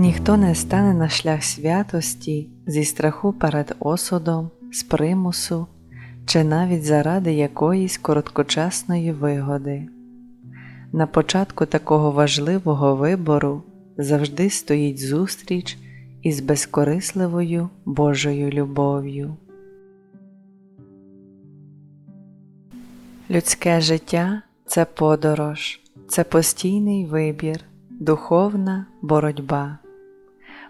Ніхто не стане на шлях святості зі страху перед осудом, з примусу чи навіть заради якоїсь короткочасної вигоди. На початку такого важливого вибору завжди стоїть зустріч із безкорисливою Божою любов'ю. Людське життя це подорож, це постійний вибір, духовна боротьба.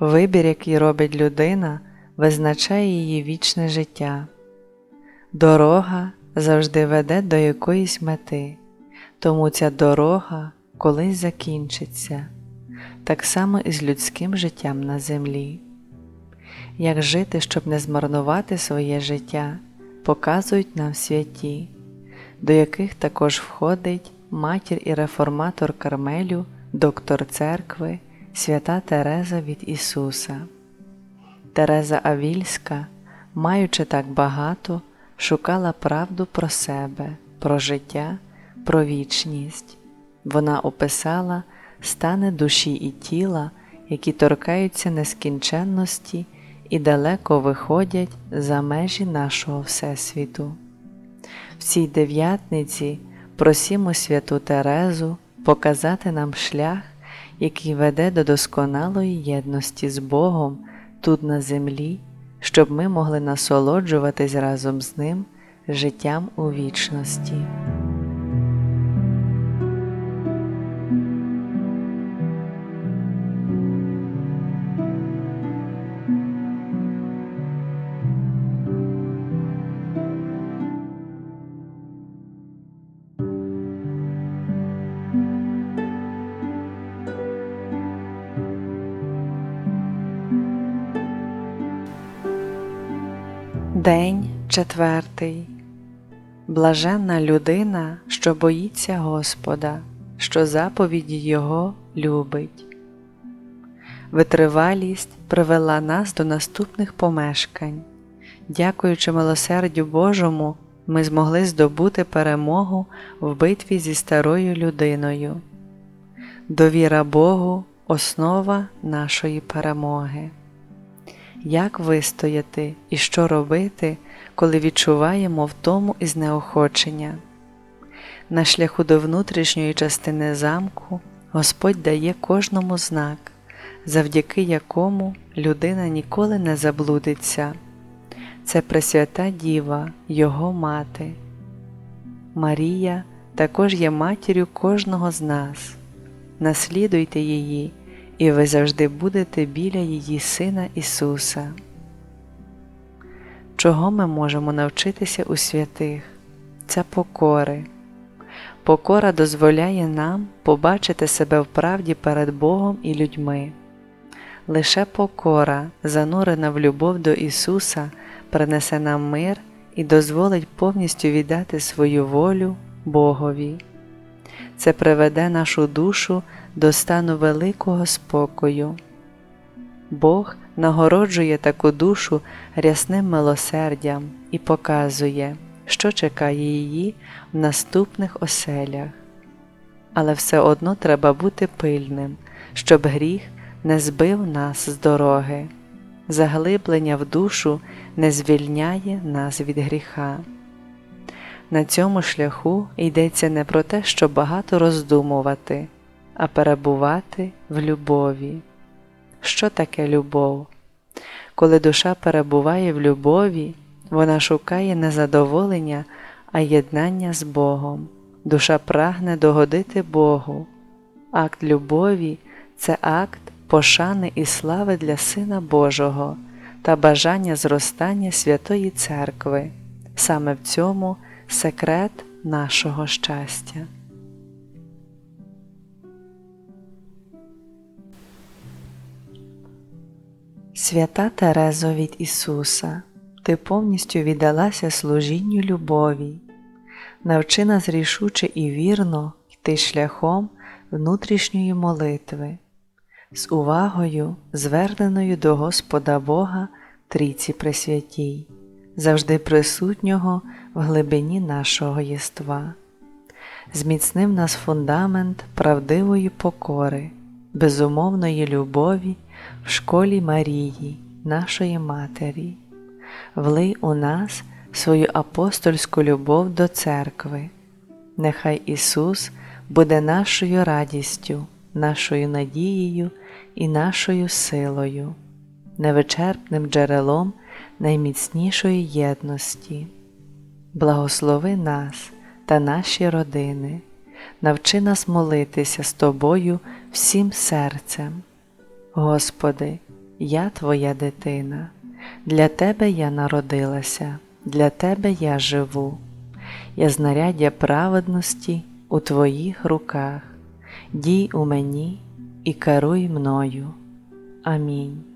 Вибір, який робить людина, визначає її вічне життя. Дорога завжди веде до якоїсь мети, тому ця дорога колись закінчиться, так само і з людським життям на землі. Як жити, щоб не змарнувати своє життя, показують нам святі, до яких також входить матір і реформатор Кармелю, доктор церкви, свята Тереза від Ісуса. Тереза Авільська, маючи так багато, шукала правду про себе, про життя, про вічність. Вона описала стани душі і тіла, які торкаються нескінченності і далеко виходять за межі нашого Всесвіту. В цій дев'ятниці просімо святу Терезу показати нам шлях, який веде до досконалої єдності з Богом тут на землі, щоб ми могли насолоджуватись разом з Ним життям у вічності. День четвертий. Блаженна людина, що боїться Господа, що заповіді Його любить. Витривалість привела нас до наступних помешкань. Дякуючи милосердю Божому, ми змогли здобути перемогу в битві зі старою людиною. Довіра Богу основа нашої перемоги як вистояти і що робити, коли відчуваємо втому і знеохочення. На шляху до внутрішньої частини замку Господь дає кожному знак, завдяки якому людина ніколи не заблудиться. Це Пресвята Діва, Його мати. Марія також є матір'ю кожного з нас. Наслідуйте її і ви завжди будете біля її Сина Ісуса. Чого ми можемо навчитися у святих? Це покори. Покора дозволяє нам побачити себе в правді перед Богом і людьми. Лише покора, занурена в любов до Ісуса, принесе нам мир і дозволить повністю віддати свою волю Богові. Це приведе нашу душу до стану великого спокою. Бог нагороджує таку душу рясним милосердям і показує, що чекає її в наступних оселях. Але все одно треба бути пильним, щоб гріх не збив нас з дороги, заглиблення в душу не звільняє нас від гріха. На цьому шляху йдеться не про те, щоб багато роздумувати, а перебувати в любові. Що таке любов? Коли душа перебуває в любові, вона шукає не задоволення, а єднання з Богом. Душа прагне догодити Богу. Акт любові це акт пошани і слави для Сина Божого та бажання зростання Святої Церкви. Саме в цьому секрет нашого щастя. Свята Терезо від Ісуса, Ти повністю віддалася служінню любові, навчи нас рішуче і вірно йти шляхом внутрішньої молитви, з увагою, зверненою до Господа Бога Трійці Пресвятій, завжди присутнього в глибині нашого єства. Зміцнив нас фундамент правдивої покори, безумовної любові в школі Марії, нашої Матері, влий у нас свою апостольську любов до церкви. Нехай Ісус буде нашою радістю, нашою надією і нашою силою, невичерпним джерелом найміцнішої єдності. Благослови нас та наші родини, навчи нас молитися з Тобою всім серцем. Господи, я Твоя дитина, для Тебе я народилася, для Тебе я живу, я знаряддя праведності у Твоїх руках, дій у мені і керуй мною. Амінь.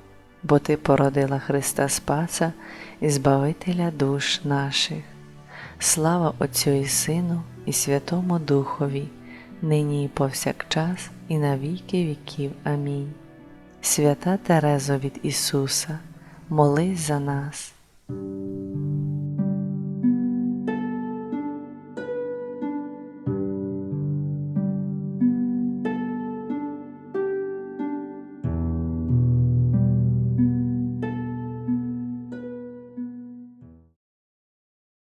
бо Ти породила Христа Спаса і Збавителя душ наших. Слава Отцю і Сину, і Святому Духові, нині і повсякчас, і на віки віків. Амінь. Свята Терезо від Ісуса, молись за нас.